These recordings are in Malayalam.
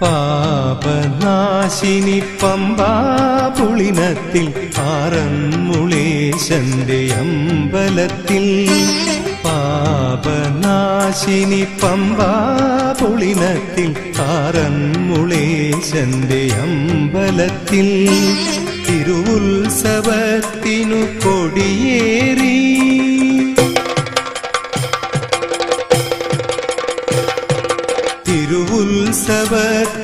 പാപനാശിനി പമ്പാ പുളിനത്തിൽ ആറന്മുളേശന്റെ അമ്പലത്തിൽ. പാപനാശിനി പമ്പാ പുളിനത്തിൽ ആറന്മുളേശന്റെ അമ്പലത്തിൽ. തിരുവുത്സവത്തിനു കൊടിയേറി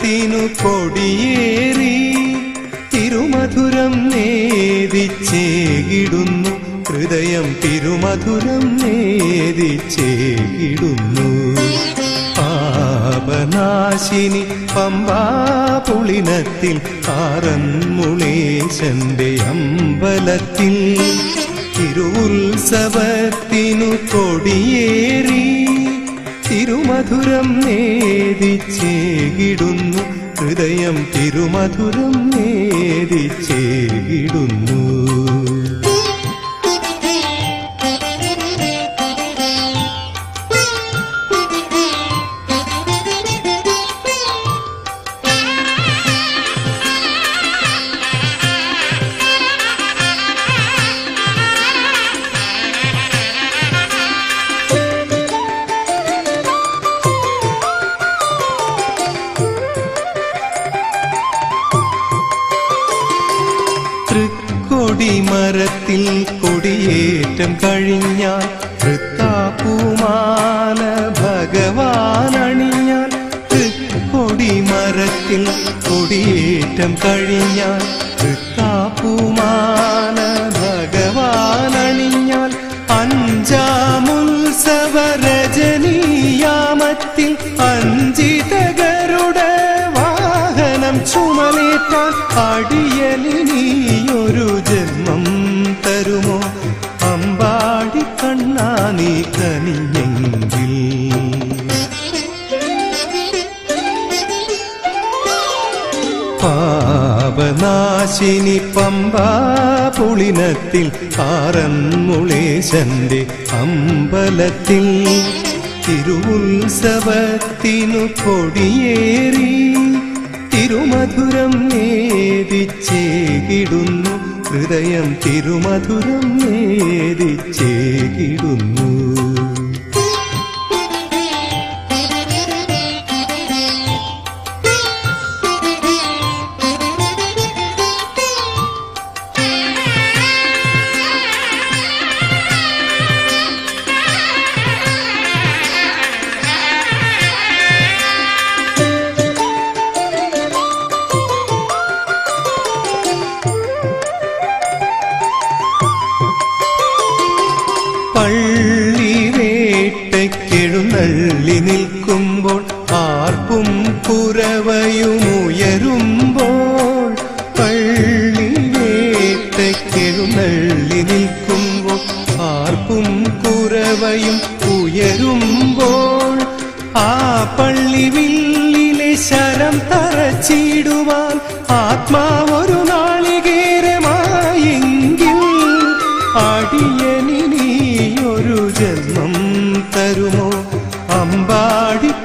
തിരുവുത്സവത്തിനു കൊടിയേറി തിരുമധുരം നേദിച്ചേകിടുന്നു. ഹൃദയം തിരുമധുരം നേദിച്ചേകിടുന്നു. പാപനാശിനി പമ്പാ പുളിനത്തിൽ ആറന്മുളേശന്റെ അമ്പലത്തിൽ. തിരുവുത്സവത്തിനു കൊടിയേറി തിരുമധുരം നേദിച്ചേകിടുന്നു. ഹൃദയം തിരുമധുരം നേദിച്ചേകിടുന്നു. തൃക്കൊടിമരത്തിൽ കൊടിയേറ്റം കഴിഞ്ഞാൽ വൃത്താപൂമാല ഭഗവാനണിഞ്ഞാൽ തൃക്കൊടിമരത്തിൽ കൊടിയേറ്റം കഴിഞ്ഞാൽ ചുമലേറ്റാൻ അടിയലിനിയൊരു ജന്മം തരുമോ? അമ്പാടി കണ്ണാ നീ കനിഞ്ഞെങ്കിൽ. പാപനാശിനി പമ്പാ പുളിനത്തിൽ ആറന്മുളേശന്റെ അമ്പലത്തിൽ തിരുവുത്സവത്തിനു കൊടിയേറി തിരുമധുരം നേദിച്ചേകിടുന്നു. ഹൃദയം തിരുമധുരം നേദിച്ചേകിടുന്നു. നിൽക്കുമ്പോൾ ആർപ്പും പുറവയുമുയരുമ്പോൾ പള്ളിയേത്തക്കെഴുന്നള്ളി നിൽക്കുമ്പോൾ ആർപ്പും കുറവയും ഉയരുമ്പോൾ ആ പള്ളി വില്ലിലെ ശരം തറച്ചിടുവാൻ ആത്മാവൊരു നാളികേരമായെങ്കിൽ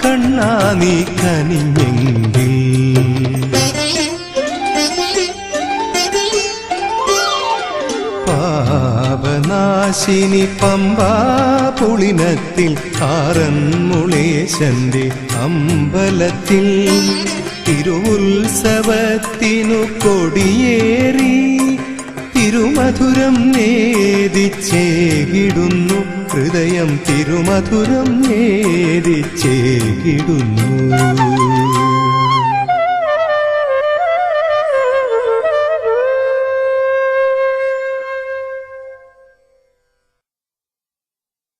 കണ്ണാ നീ കനിഞ്ഞെങ്കിൽ. പാപനാശിനി പമ്പാ പുളിനത്തിൽ ആറന്മുളേശന്റെ അമ്പലത്തിൽ തിരുവുത്സവത്തിനു കൊടിയേറി തിരുമധുരം നേദിച്ചേകിടുന്നു. ഹൃദയം തിരുമധുരം നേദിച്ചേകിടുന്നു.